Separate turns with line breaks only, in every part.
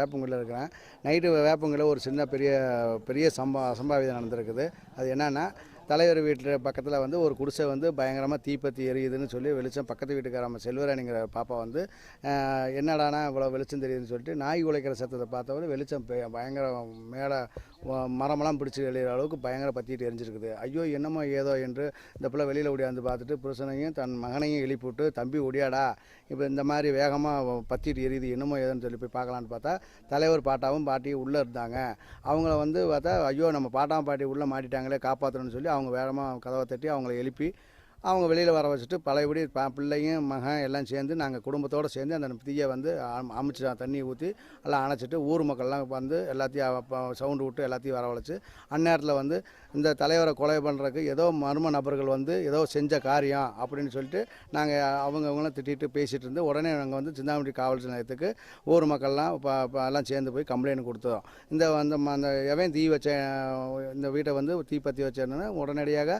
வேப்பங்குடியில் இருக்கிறேன். நைட்டு வேப்பங்குடியில் ஒரு சின்ன பெரிய பெரிய சம்பா அசம்பாவிதம் நடந்திருக்குது. அது என்னென்னா தலைவர் வீட்டில் பக்கத்தில் வந்து ஒரு குடிசை வந்து பயங்கரமாக தீப்பத்தி எரியுதுன்னு சொல்லி வெளிச்சம் பக்கத்து வீட்டுக்காரம்ம செல்வராணிங்கிற பாப்பா வந்து என்னடானா இவ்வளோ வெளிச்சம் தெரியுதுன்னு சொல்லிட்டு நாய் உழைக்கிற சத்தத்தை பார்த்தவரை வெளிச்சம் பயங்கர மேலே மரமெல்லாம் பிடிச்சி எழிகிற அளவுக்கு பயங்கர பற்றிட்டு எரிஞ்சிருக்குது. ஐயோ என்னமோ ஏதோ என்று இந்த பிள்ளை வெளியில் ஓடியாந்து பார்த்துட்டு புருஷனையும் தன் மகனையும் எழுப்பி விட்டு தம்பி ஒடியாடா இப்போ இந்த மாதிரி வேகமாக பற்றிட்டு எரியுது என்னமோ ஏதோன்னு சொல்லி போய் பார்க்கலான்னு பார்த்தா தலைவர் பாட்டாவும் பாட்டியும் உள்ளே இருந்தாங்க. அவங்கள வந்து பார்த்தா ஐயோ நம்ம பாட்டாவும் பாட்டி உள்ளே மாட்டிட்டாங்களே காப்பாற்றணும்னு சொல்லி அவங்க வேகமாக கதவை தட்டி அவங்கள எழுப்பி அவங்க வெளியில் வர வச்சுட்டு பழையபடி ப பிள்ளையும் மகன் எல்லாம் சேர்ந்து நாங்கள் குடும்பத்தோடு சேர்ந்து அந்த தீயை வந்து அம்- அமைச்சு தண்ணி ஊற்றி எல்லாம் அணைச்சிட்டு ஊர் மக்கள்லாம் வந்து எல்லாத்தையும் சவுண்டு விட்டு எல்லாத்தையும் வரவழைச்சு அந்நேரத்தில் வந்து இந்த தலைவரை கொலை பண்ணுறதுக்கு ஏதோ மர்ம நபர்கள் வந்து ஏதோ செஞ்ச காரியம் அப்படின்னு சொல்லிட்டு நாங்கள் அவங்கவுங்களும் திட்டிட்டு பேசிகிட்டு இருந்து உடனே நாங்கள் வந்து சிந்தாமணி காவல் நிலையத்துக்கு ஊர் மக்கள்லாம் இப்போ எல்லாம் சேர்ந்து போய் கம்ப்ளைண்ட் கொடுத்தோம். இந்த வந்து ம- அந்த எவன் தீ வச்ச இந்த வீட்டை வந்து தீப்பற்றி வச்சேன்னு உடனடியாக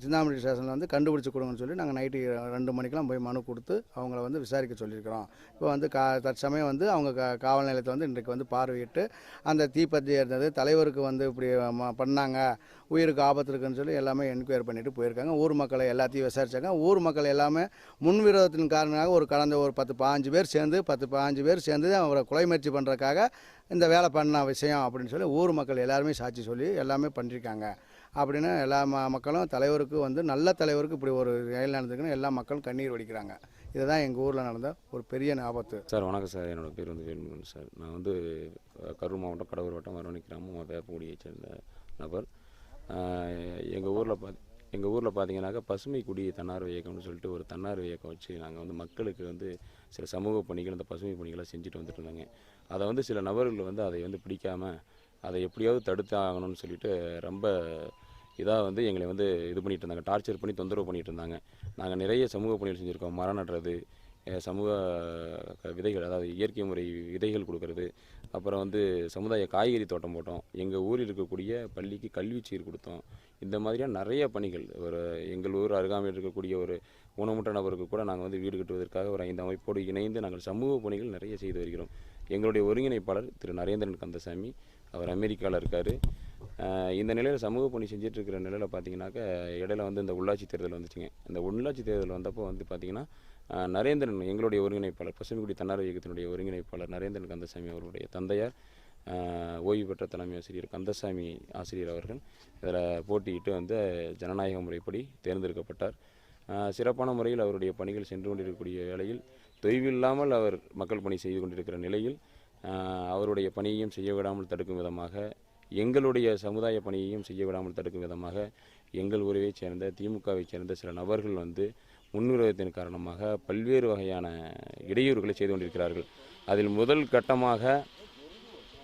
சிந்தாமணி ஸ்டேஷனில் வந்து கண்டுபிடிச்சி கொடுங்கன்னு சொல்லி நாங்கள் நைட்டு ரெண்டு மணிக்கெலாம் போய் மனு கொடுத்து அவங்கள வந்து விசாரிக்க சொல்லியிருக்கிறோம். இப்போ வந்து கா தற்சமயம் வந்து அவங்க கா காவல் நிலையத்தை வந்து இன்றைக்கு வந்து பார்வையிட்டு அந்த தீப்பத்தி இருந்தது தலைவருக்கு வந்து இப்படி ம- பண்ணாங்க உயிருக்கு ஆபத்து இருக்குன்னு சொல்லி எல்லாமே என்கொயரி பண்ணிவிட்டு போயிருக்காங்க. ஊர் மக்களை எல்லாத்தையும் விசாரிச்சாங்க. ஊர் மக்கள் எல்லாமே முன்விரோதத்தின் காரணமாக ஒரு கடந்த ஒரு பத்து பாஞ்சு பேர் சேர்ந்து பத்து பாஞ்சு பேர் சேர்ந்து அவரை கொலை முயற்சி பண்ணுறதுக்காக இந்த வேலை பண்ண விஷயம் அப்படின்னு சொல்லி ஊர் மக்கள் எல்லாருமே சாட்சி சொல்லி எல்லாமே பண்ணியிருக்காங்க. அப்படின்னு எல்லா ம மக்களும் தலைவருக்கு வந்து நல்ல தலைவருக்கு இப்படி ஒரு செயல் நடந்துக்குன்னு எல்லா மக்களும் கண்ணீர் வடிக்கிறாங்க. இதுதான் எங்கள் ஊரில் நடந்த ஒரு பெரிய ஆபத்து
சார் வணக்கம் சார். என்னோடய பேர் வந்து வேல்முருகன் சார். நான் வந்து கரூர் மாவட்டம் கடவுர் வட்டம் வரவணி கிராமம் வேப்பங்குடியை சேர்ந்த நபர். எங்கள் ஊரில் பார்த்து எங்கள் ஊரில் பார்த்தீங்கன்னாக்கா பசுமை குடி தன்னார்வ இயக்கம்னு சொல்லிட்டு ஒரு தன்னார்வ இயக்கம் வச்சு நாங்கள் வந்து மக்களுக்கு வந்து சில சமூக பணிகள் அந்த பசுமை பணிகளை செஞ்சுட்டு வந்துட்டு இருந்தாங்க அதை வந்து சில நபர்கள் வந்து அதை வந்து பிடிக்காமல் அதை எப்படியாவது தடுத்து ஆகணும்னு சொல்லிட்டு ரொம்ப இதாக வந்து எங்களை வந்து இது பண்ணிட்டு இருந்தாங்க. டார்ச்சர் பண்ணி தொந்தரவு பண்ணிட்டு இருந்தாங்க. நாங்கள் நிறைய சமூக பணிகள் செஞ்சுருக்கோம். மரம் நடுறது சமூக க- விதைகள் அதாவது இயற்கை முறை விதைகள் கொடுக்கறது. அப்புறம் வந்து சமுதாய காய்கறி தோட்டம் போட்டோம். எங்கள் ஊரில் இருக்கக்கூடிய பள்ளிக்கு கல்வி சீர் கொடுத்தோம். இந்த மாதிரியான நிறைய பணிகள். ஒரு எங்கள் ஊர் அருகாமையில் இருக்கக்கூடிய ஒரு ஊனமுற்ற நபருக்கு கூட நாங்கள் வந்து வீடு கட்டுவதற்காக ஒரு ஐந்து அமைப்போடு இணைந்து நாங்கள் சமூக பணிகள் நிறைய செய்து வருகிறோம். எங்களுடைய ஒருங்கிணைப்பாளர் திரு. நரேந்திரன் கந்தசாமி. அவர் அமெரிக்காவில் இருக்கார். இந்த நிலையில் சமூக பணி செஞ்சுட்டு இருக்கிற நிலையில் பார்த்தீங்கன்னாக்கா இடையில வந்து இந்த உள்ளாட்சி தேர்தல் வந்துச்சுங்க. இந்த உள்ளாட்சி தேர்தல் வந்தப்போ வந்து பார்த்தீங்கன்னா நரேந்திரன் எங்களுடைய ஒருங்கிணைப்பாளர் பசுமைக்குடி தன்னார்வ இயக்கத்தினுடைய ஒருங்கிணைப்பாளர் நரேந்திரன் கந்தசாமி அவர்களுடைய தந்தையார் ஓய்வு பெற்ற தலைமை ஆசிரியர் கந்தசாமி ஆசிரியர் அவர்கள் இதில் போட்டியிட்டு வந்து ஜனநாயக முறைப்படி தேர்ந்தெடுக்கப்பட்டார். சிறப்பான முறையில் அவருடைய பணிகள் சென்று கொண்டிருக்கக்கூடிய வேளையில் தொய்வில்லாமல் அவர் மக்கள் பணி செய்து கொண்டிருக்கிற நிலையில் அவருடைய பணியையும் செய்ய விடாமல் தடுக்கும் விதமாக எங்களுடைய சமுதாய பணியையும் செய்ய விடாமல் தடுக்கும் விதமாக எங்கள் ஊரைச் சேர்ந்த திமுகவைச் சேர்ந்த சில நபர்கள் வந்து முன்விரோதத்தின் காரணமாக பல்வேறு வகையான இடையூறுகளை செய்து கொண்டிருக்கிறார்கள். அதில் முதல் கட்டமாக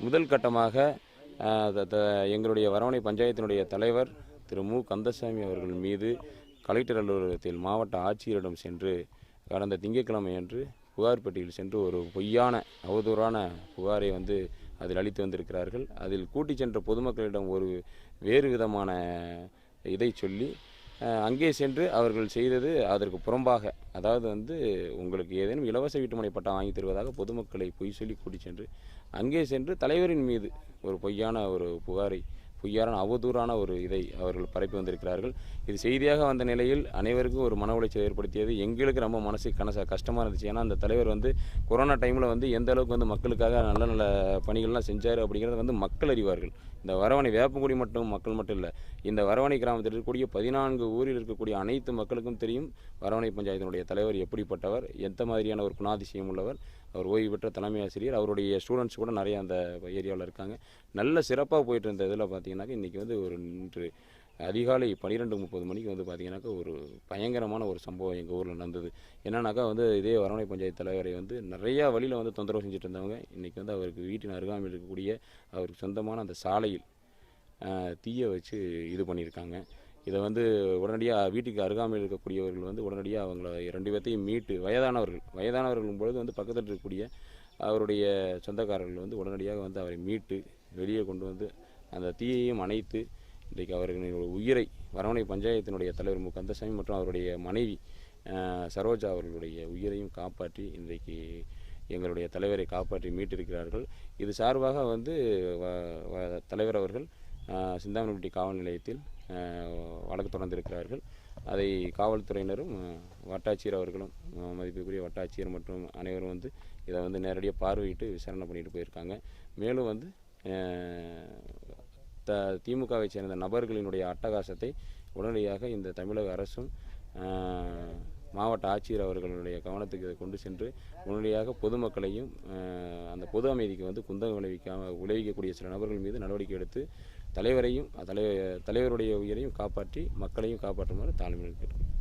முதல் கட்டமாக த- த- எங்களுடைய வரவணை பஞ்சாயத்தினுடைய தலைவர் திரு மு. கந்தசாமி அவர்கள் மீது கலெக்டர் அலுவலகத்தில் மாவட்ட ஆட்சியரிடம் சென்று கடந்த திங்கட்கிழமை அன்று புகார் பெட்டியில் சென்று ஒரு பொய்யான அவதூறான புகாரை வந்து அதில் அளித்து வந்திருக்கிறார்கள். அதில் கூட்டி சென்ற பொதுமக்களிடம் ஒரு வேறு விதமான இதை சொல்லி அங்கே சென்று அவர்கள் செய்தது அதற்கு புறம்பாக அதாவது வந்து உங்களுக்கு ஏதேனும் இலவச வீட்டுமனை பட்டம் வாங்கி தருவதாக பொதுமக்களை பொய் சொல்லி கூட்டி சென்று அங்கே சென்று தலைவரின் மீது ஒரு பொய்யான ஒரு புகாரை பொய்யான அவதூறான ஒரு இதை அவர்கள் பரப்பி வந்திருக்கிறார்கள். இது செய்தியாக வந்த நிலையில் அனைவருக்கும் ஒரு மன உளைச்சல் ஏற்படுத்தியது. எங்களுக்கு ரொம்ப மனசு கனச கஷ்டமாக இருந்துச்சு. ஏன்னா அந்த தலைவர் வந்து கொரோனா டைமில் வந்து எந்த அளவுக்கு வந்து மக்களுக்காக நல்ல நல்ல பணிகள்லாம் செஞ்சார் அப்படிங்கிறத வந்து மக்கள் அறிவார்கள். இந்த வரவணை வேப்பங்குடி மட்டும் மக்கள் மட்டும் இல்லை இந்த வரவணை கிராமத்தில் இருக்கக்கூடிய பதினான்கு ஊரில் இருக்கக்கூடிய அனைத்து மக்களுக்கும் தெரியும். வரவணை பஞ்சாயத்தினுடைய தலைவர் எப்படிப்பட்டவர் எந்த மாதிரியான ஒரு குணாதிசயம் உள்ளவர் அவர் ஓய்வு பெற்ற தலைமை ஆசிரியர். அவருடைய ஸ்டூடெண்ட்ஸ் கூட நிறைய அந்த ஏரியாவில் இருக்காங்க. நல்ல சிறப்பாக போயிட்டு இருந்த இதில் பார்த்தீங்கன்னாக்கா இன்றைக்கி வந்து ஒரு இன்று அதிகாலை பன்னிரெண்டு முப்பது மணிக்கு வந்து பார்த்தீங்கன்னாக்கா ஒரு பயங்கரமான ஒரு சம்பவம் எங்கள் ஊரில் நடந்தது. என்னன்னாக்கா வந்து இதே வரவணை பஞ்சாயத்து தலைவரை வந்து நிறையா வழியில் வந்து தொந்தரவு செஞ்சுட்டு இருந்தவங்க இன்றைக்கி வந்து அவருக்கு வீட்டின் அருகாமையில் இருக்கக்கூடிய அவருக்கு சொந்தமான அந்த சாலையில் தீயை வச்சு இது பண்ணியிருக்காங்க. இதை வந்து உடனடியாக வீட்டுக்கு அருகாமையில் இருக்கக்கூடியவர்கள் வந்து உடனடியாக அவங்கள ரெண்டு பேர்த்தையும் மீட்டு வயதானவர்கள் வயதானவர்களும் பொழுது வந்து பக்கத்தில் இருக்கக்கூடிய அவருடைய சொந்தக்காரர்கள் வந்து உடனடியாக வந்து அவரை மீட்டு வெளியே கொண்டு வந்து அந்த தீயையும் அணைத்து இன்றைக்கு அவர்களின் உயிரை வரவணை பஞ்சாயத்தினுடைய தலைவர் மு. கந்தசாமி மற்றும் அவருடைய மனைவி சரோஜா அவர்களுடைய உயிரையும் காப்பாற்றி இன்றைக்கு எங்களுடைய தலைவரை காப்பாற்றி மீட்டிருக்கிறார்கள். இது சார்பாக வந்து வ- தலைவர் அவர்கள் சிந்தாமணிப்பட்டி காவல் நிலையத்தில் வழக்கு தொடர்ந்திருக்கிறார்கள். அதை காவல்துறையினரும் வட்டாட்சியர் அவர்களும் மதிப்புக்குரிய வட்டாட்சியர் மற்றும் அனைவரும் வந்து இதை வந்து நேரடியாக பார்வையிட்டு விசாரணை பண்ணிட்டு போயிருக்காங்க. மேலும் வந்து த திமுகவை சேர்ந்த நபர்களினுடைய அட்டகாசத்தை உடனடியாக இந்த தமிழக அரசும் மாவட்ட ஆட்சியர் அவர்களுடைய கவனத்துக்கு இதை கொண்டு சென்று உடனடியாக பொதுமக்களையும் அந்த பொது அமைதிக்கு வந்து குந்தகம் விளைவிக்காமல் விளைவிக்கக்கூடிய சில நபர்கள் மீது நடவடிக்கை எடுத்து தலைவரையும் தலைவர் தலைவருடைய உயிரையும் காப்பாற்றி மக்களையும் காப்பாற்றுமாறு தாழ்மையில் கேட்டுக்கொள்கிறேன்.